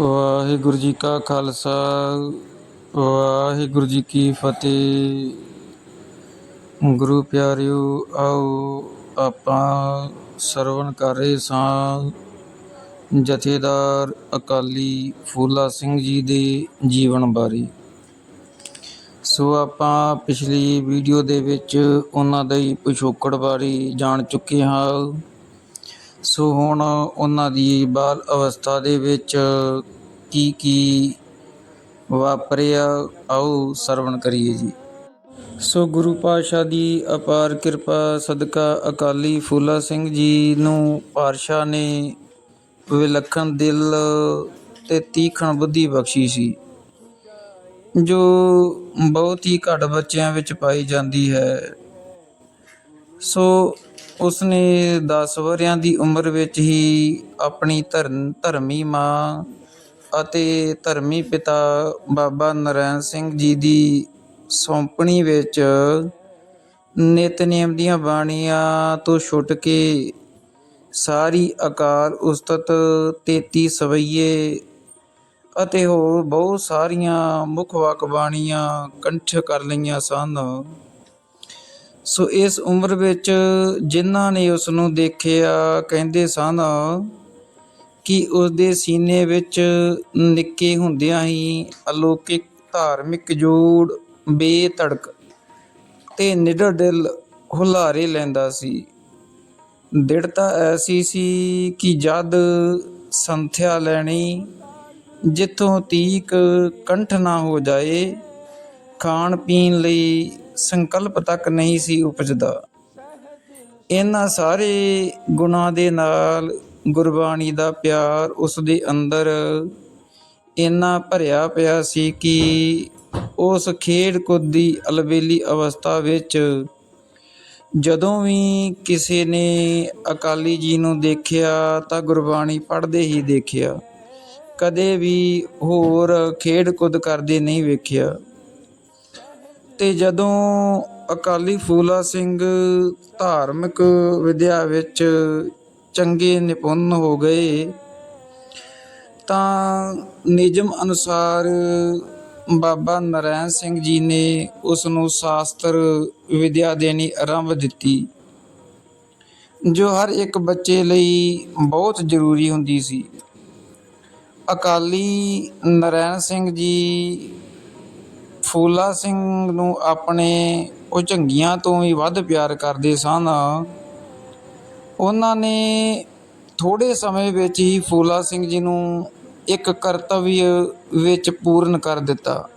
ਵਾਹਿਗੁਰੂ ਜੀ ਕਾ ਖਾਲਸਾ, ਵਾਹਿਗੁਰੂ ਜੀ ਕੀ ਫਤਿਹ। ਗੁਰੂ ਪਿਆਰਿਓ, ਆਓ ਆਪਾਂ ਸਰਵਣ ਕਰ ਰਹੇ ਸਾਂ ਜਥੇਦਾਰ ਅਕਾਲੀ ਫੂਲਾ ਸਿੰਘ ਜੀ ਦੇ ਜੀਵਨ ਬਾਰੇ। ਸੋ ਆਪਾਂ ਪਿਛਲੀ ਵੀਡੀਓ ਦੇ ਵਿੱਚ ਉਹਨਾਂ ਦੇ ਪਿਛੋਕੜ ਬਾਰੇ ਜਾਣ ਚੁੱਕੇ ਹਾਂ। ਸੋ ਹੁਣ ਉਹਨਾਂ ਦੀ ਬਾਲ ਅਵਸਥਾ ਦੇ ਵਿੱਚ ਕੀ ਕੀ ਵਾਪਰਿਆ, ਆਓ ਸਰਵਣ ਕਰੀਏ ਜੀ। ਸੋ ਗੁਰੂ ਪਾਤਸ਼ਾਹ ਦੀ ਅਪਾਰ ਕਿਰਪਾ, ਸਦਕਾ ਅਕਾਲੀ ਫੂਲਾ ਸਿੰਘ ਜੀ ਨੂੰ ਪਾਤਸ਼ਾਹ ਨੇ ਵਿਲੱਖਣ ਦਿਲ ਤੇ ਤੀਖਣ ਬੁੱਧੀ ਬਖਸ਼ੀ ਸੀ। ਜੋ ਬਹੁਤ ਹੀ ਘੱਟ ਬੱਚਿਆਂ ਵਿੱਚ ਪਾਈ ਜਾਂਦੀ ਹੈ। ਸੋ ਉਸਨੇ 10 ਵਰ੍ਹਿਆਂ ਦੀ ਉਮਰ ਵਿੱਚ ਹੀ ਆਪਣੀ ਧਰਮ, ਧਰਮੀ ਮਾਂ ਅਤੇ ਧਰਮੀ ਪਿਤਾ ਬਾਬਾ ਨਰੈਣ ਸਿੰਘ ਜੀ ਦੀ ਸੌਂਪਣੀ ਵਿੱਚ ਨਿਤਨੇਮ ਦੀਆਂ ਬਾਣੀਆਂ ਤੋਂ ਛੁੱਟ ਕੇ ਸਾਰੀ ਅਕਾਲ ਉਸਤਤ 33 ਸਵਈਏ ਅਤੇ ਹੋਰ ਬਹੁਤ ਸਾਰੀਆਂ ਮੁੱਖ ਵਾਕ ਬਾਣੀਆਂ ਕੰਠ ਕਰ ਲਈਆਂ ਸਨ। ਸੋ ਇਸ ਉਮਰ ਵਿੱਚ ਜਿਨ੍ਹਾਂ ਨੇ ਉਸ ਨੂੰ ਦੇਖਿਆ, ਕਹਿੰਦੇ ਸਨ ਕਿ ਉਸ ਦੇ ਸੀਨੇ ਵਿੱਚ ਨਿੱਕੇ ਹੁੰਦਿਆਂ ਹੀ ਅਲੌਕਿਕ ਧਾਰਮਿਕ ਜੋੜ ਬੇਧੜਕ ਤੇ ਨਿਡਰ ਦਿਲ ਹੁਲਾਰੇ ਲੈਂਦਾ ਸੀ। ਦ੍ਰਿੜਤਾ ਐਸੀ ਸੀ ਕਿ ਜਦ ਸੰਥਿਆ ਲੈਣੀ, ਜਿੱਥੋਂ ਤੀਕ ਕੰਠ ਨਾ ਹੋ ਜਾਏ ਖਾਣ ਪੀਣ ਲਈ ਸੰਕਲਪ ਤੱਕ ਨਹੀਂ ਸੀ ਉਪਜਦਾ। ਇਹਨਾਂ ਸਾਰੇ ਗੁਣਾਂ ਦੇ ਨਾਲ ਗੁਰਬਾਣੀ ਦਾ ਪਿਆਰ ਉਸ ਦੇ ਅੰਦਰ ਇੰਨਾ ਭਰਿਆ ਪਿਆ ਸੀ ਕਿ ਉਸ ਖੇਡ ਕੁੱਦ ਦੀ ਅਲਬੇਲੀ ਅਵਸਥਾ ਵਿੱਚ ਜਦੋਂ ਵੀ ਕਿਸੇ ਨੇ ਅਕਾਲੀ ਜੀ ਨੂੰ ਦੇਖਿਆ ਤਾਂ ਗੁਰਬਾਣੀ ਪੜ੍ਹਦੇ ਹੀ ਦੇਖਿਆ। ਕਦੇ ਵੀ ਹੋਰ ਖੇਡ ਕੁੱਦ ਕਰਦੇ ਨਹੀਂ ਵੇਖਿਆ। ਤੇ ਜਦੋਂ ਅਕਾਲੀ ਫੂਲਾ ਸਿੰਘ ਧਾਰਮਿਕ ਵਿਦਿਆ ਵਿੱਚ ਚੰਗੇ ਨਿਪੁੰਨ ਹੋ ਗਏ, ਤਾਂ ਨਿਯਮ ਅਨੁਸਾਰ ਬਾਬਾ ਨਰੈਣ ਸਿੰਘ ਜੀ ਨੇ ਉਸ ਨੂੰ ਸ਼ਾਸਤਰ ਵਿਦਿਆ ਦੇਣੀ ਆਰੰਭ ਦਿੱਤੀ, ਜੋ ਹਰ ਇੱਕ ਬੱਚੇ ਲਈ ਬਹੁਤ ਜ਼ਰੂਰੀ ਹੁੰਦੀ ਸੀ। ਅਕਾਲੀ ਨਰੈਣ ਸਿੰਘ ਜੀ ਫੂਲਾ ਸਿੰਘ ਨੂੰ ਆਪਣੇ ਉਝੰਗੀਆਂ ਤੋਂ ਵੀ ਵੱਧ ਪਿਆਰ ਕਰਦੇ ਸਨ। ਉਹਨਾਂ ਨੇ ਥੋੜੇ ਸਮੇਂ ਵਿੱਚ ਹੀ ਫੂਲਾ ਸਿੰਘ ਜੀ ਨੂੰ ਇੱਕ ਕਰਤਵਯ ਵਿੱਚ ਪੂਰਨ ਕਰ ਦਿੱਤਾ।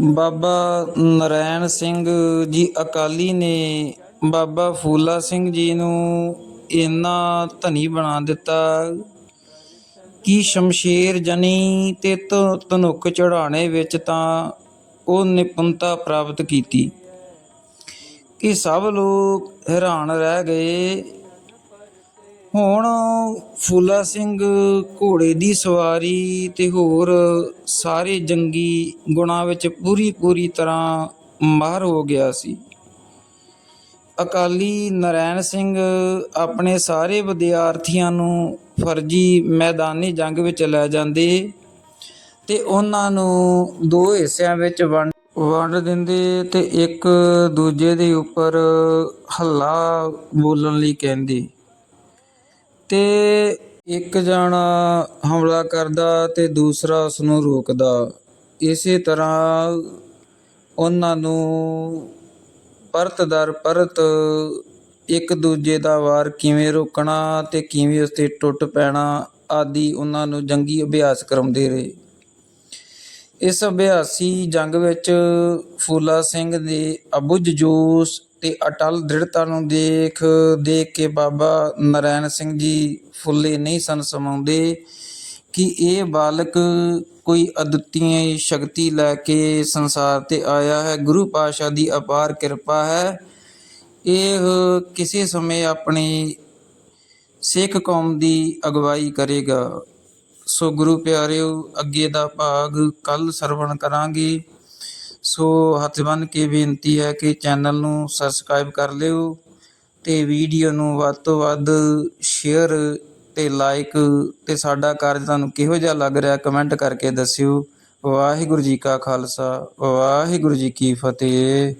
ਬਾਬਾ ਨਰੈਣ ਸਿੰਘ ਜੀ ਅਕਾਲੀ ਨੇ ਬਾਬਾ ਫੂਲਾ ਸਿੰਘ ਜੀ ਨੂੰ ਇੰਨਾ ਧਨੀ ਬਣਾ ਦਿੱਤਾ ਕੀ ਸ਼ਮਸ਼ੇਰ ਜਨੀ ਤੇ ਧ- ਚੜਾਣੇ ਵਿੱਚ ਤਾਂ ਉਹ ਨਿਪੁੰਨਤਾ ਪ੍ਰਾਪਤ ਕੀਤੀ? ਕਿ ਸਭ ਲੋਕ ਹੈਰਾਨ ਰਹਿ ਗਏ। ਹੁਣ ਫੂਲਾ ਸਿੰਘ ਘੋੜੇ ਦੀ ਸਵਾਰੀ ਤੇ ਹੋਰ ਸਾਰੇ ਜੰਗੀ ਗੁਣਾਂ ਵਿੱਚ ਪੂਰੀ ਪੂਰੀ ਤਰ੍ਹਾਂ ਮਾਹਰ ਹੋ ਗਿਆ ਸੀ। ਅਕਾਲੀ ਨਰੈਣ ਸਿੰਘ ਆਪਣੇ ਸਾਰੇ ਵਿਦਿਆਰਥੀਆਂ ਨੂੰ ਫਰਜ਼ੀ ਮੈਦਾਨੀ ਜੰਗ ਵਿੱਚ ਲੈ ਜਾਂਦੇ ਤੇ ਉਹਨਾਂ ਨੂੰ ਦੋ ਹਿੱਸਿਆਂ ਵਿੱਚ ਵੰਡ ਵੰਡ ਦਿੰਦੇ ਤੇ ਇੱਕ ਦੂਜੇ ਦੇ ਉੱਪਰ ਹੱਲਾ ਬੋਲਣ ਲਈ ਕਹਿੰਦੇ। ਤੇ ਇੱਕ ਜਣਾ ਹਮਲਾ ਕਰਦਾ ਤੇ ਦੂਸਰਾ ਉਸ ਨੂੰ ਰੋਕਦਾ। ਇਸੇ ਤਰ੍ਹਾਂ ਉਹਨਾਂ ਨੂੰ ਪਰਤ ਦਰ ਪਰਤ, ਇੱਕ ਦੂਜੇ ਦਾ ਵਾਰ ਕਿਵੇਂ ਰੋਕਣਾ ਤੇ ਕਿਵੇਂ ਉਸ ਤੇ ਟੁੱਟ ਪੈਣਾ ਆਦਿ ਉਹਨਾਂ ਨੂੰ ਜੰਗੀ ਅਭਿਆਸ ਕਰਾਉਂਦੇ ਰਹੇ। ਇਸ ਅਭਿਆਸੀ ਜੰਗ ਵਿੱਚ ਫੂਲਾ ਸਿੰਘ ਦੇ ਅਬੁੱਝ ਜੋਸ਼ ਤੇ ਅਟਲ ਦ੍ਰਿੜਤਾ ਨੂੰ ਦੇਖ ਦੇਖ ਕੇ ਬਾਬਾ ਨਰੈਣ ਸਿੰਘ ਜੀ ਫੁੱਲੇ ਨਹੀਂ ਸਨ ਸਮਾਉਂਦੇ। ਕਿ ਇਹ ਬਾਲਕ ਕੋਈ ਅਦੁੱਤੀ ਸ਼ਕਤੀ ਲੈ ਕੇ ਸੰਸਾਰ ਤੇ ਆਇਆ ਹੈ। ਗੁਰੂ ਪਾਤਸ਼ਾਹ ਦੀ ਅਪਾਰ ਕਿਰਪਾ ਹੈ। ਇਹ ਕਿਸੇ ਸਮੇਂ ਆਪਣੀ ਸਿੱਖ ਕੌਮ ਦੀ ਅਗਵਾਈ ਕਰੇਗਾ। ਸੋ ਗੁਰੂ ਪਿਆਰਿਓ, ਅੱਗੇ ਦਾ ਭਾਗ ਕੱਲ ਸਰਵਣ ਕਰਾਂਗੇ। ਸੋ ਹੱਥ ਬੰਨ ਕੇ ਬੇਨਤੀ ਹੈ ਕਿ ਚੈਨਲ ਨੂੰ ਸਬਸਕ੍ਰਾਈਬ ਕਰ ਲਿਓ ਤੇ ਵੀਡੀਓ ਨੂੰ ਵੱਧ ਤੋਂ ਵੱਧ ਸ਼ੇਅਰ ਤੇ ਲਾਈਕ ਤੇ ਸਾਡਾ ਕਾਰਜ ਤੁਹਾਨੂੰ ਕਿਹੋ ਜਿਹਾ ਲੱਗ ਰਿਹਾ, ਕਮੈਂਟ ਕਰਕੇ ਦੱਸਿਓ। ਵਾਹਿਗੁਰੂ ਜੀ ਕਾ ਖਾਲਸਾ, ਵਾਹਿਗੁਰੂ ਜੀ ਕੀ ਫਤਿਹ।